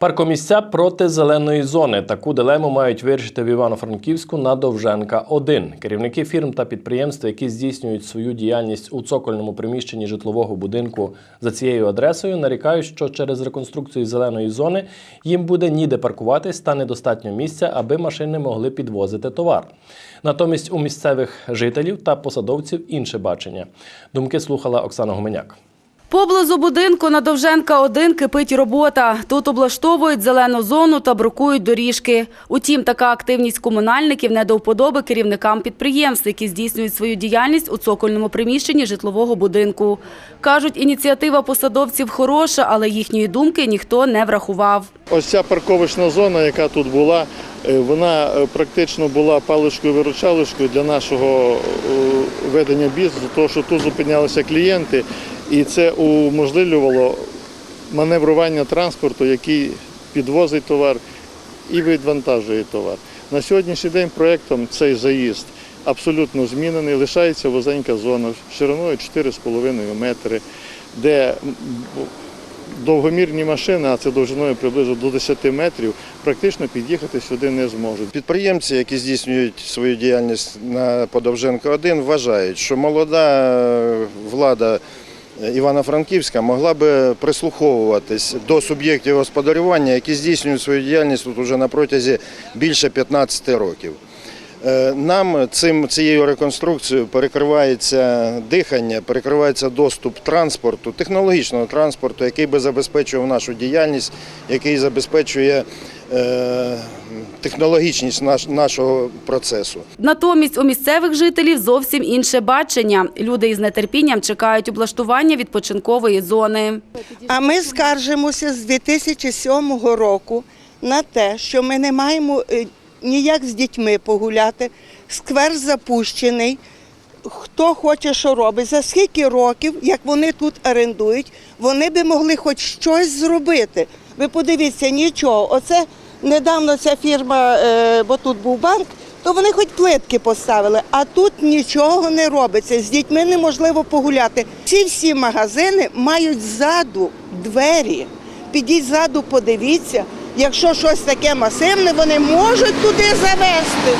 Паркомісця проти зеленої зони. Таку дилему мають вирішити в Івано-Франківську на Довженка 1 Керівники фірм та підприємств, які здійснюють свою діяльність у цокольному приміщенні житлового будинку за цією адресою, нарікають, що через реконструкцію зеленої зони їм буде ніде паркуватись та недостатньо місця, аби машини могли підвозити товар. Натомість у місцевих жителів та посадовців інше бачення. Думки слухала Оксана Гуменяк. Поблизу будинку на Довженка 1 кипить робота. Тут облаштовують зелену зону та брукують доріжки. Утім, така активність комунальників не до вподоби керівникам підприємств, які здійснюють свою діяльність у цокольному приміщенні житлового будинку. Кажуть, ініціатива посадовців хороша, але їхньої думки ніхто не врахував. Ось ця парковочна зона, яка тут була, е, вона е, практично була паличкою-виручалочкою для нашого е, ведення бізнесу, тому що тут зупинялися клієнти, і це уможливлювало маневрування транспорту, який підвозить товар і відвантажує товар. На сьогоднішній день проєктом цей заїзд абсолютно змінений. Лишається вузенька зона шириною 4,5 метри, де довгомірні машини, а це довжиною приблизно до 10 метрів, практично під'їхати сюди не зможуть. Підприємці, які здійснюють свою діяльність на Подовженка 1, вважають, що молода е, влада Івано-Франківська могла би прислуховуватись до суб'єктів господарювання, які здійснюють свою діяльність тут уже на протязі більше 15 років. Е, Нам цим цією реконструкцією перекривається дихання, перекривається доступ транспорту, технологічного транспорту, який би забезпечував нашу діяльність, який забезпечує е, технологічність наш, нашого процесу. Натомість у місцевих жителів зовсім інше бачення. Люди із нетерпінням чекають облаштування відпочинкової зони. А ми скаржимося з 2007 року на те, що ми не маємо е, ніяк з дітьми погуляти, сквер запущений. Хто хоче, що робить, за скільки років, як вони тут орендують, вони би могли хоч щось зробити. Ви подивіться, нічого. Оце недавно ця фірма, е, бо тут був банк, то вони хоч плитки поставили, а тут нічого не робиться. З дітьми неможливо погуляти. Ці всі магазини мають ззаду двері. Підіть ззаду, подивіться. Якщо щось таке масивне, вони можуть туди завести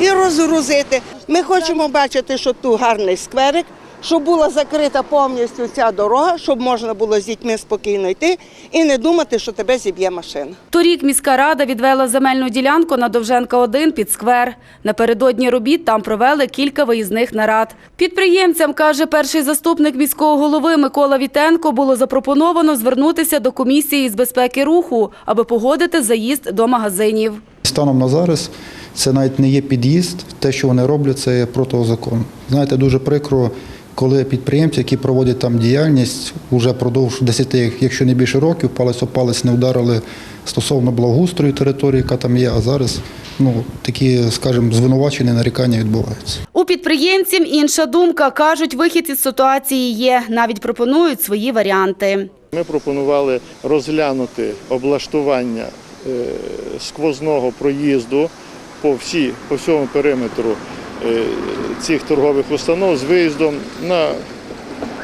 і розгрузити. Ми хочемо бачити, що тут гарний скверик, щоб була закрита повністю ця дорога, щоб можна було з дітьми спокійно йти і не думати, що тебе зіб'є машина. Торік міська рада відвела земельну ділянку на Довженка 1 під сквер. Напередодні робіт там провели кілька виїзних нарад. Підприємцям, каже перший заступник міського голови Микола Вітенко, було запропоновано звернутися до комісії з безпеки руху, аби погодити заїзд до магазинів. Станом на зараз це навіть не є під'їзд. Те, що вони роблять, це є протизакон. Знаєте, дуже прикро, коли підприємці, які проводять там діяльність, вже продовж 10, якщо не більше років, палець о палець не вдарили стосовно благоустрою території, яка там є, а зараз ну, такі, скажімо, звинувачення, нарікання відбуваються. У підприємців інша думка. Кажуть, вихід із ситуації є. Навіть пропонують свої варіанти. Ми пропонували розглянути облаштування е, сквозного проїзду по, всі, по всьому периметру цих торгових установ з виїздом на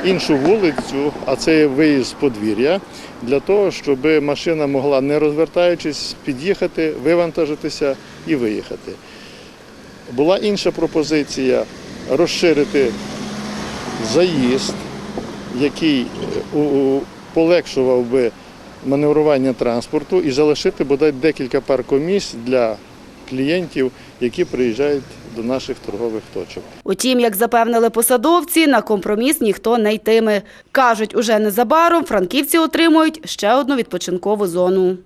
іншу вулицю, а це є виїзд з подвір'я, для того, щоб машина могла, не розвертаючись, під'їхати, вивантажитися і виїхати. Була інша пропозиція розширити заїзд, який е, полегшував би маневрування транспорту і залишити бодай декілька паркомісць для клієнтів, які приїжджають до наших торгових точок. Утім, як запевнили посадовці, на компроміс ніхто не йтиме. Кажуть, уже незабаром франківці отримують ще одну відпочинкову зону.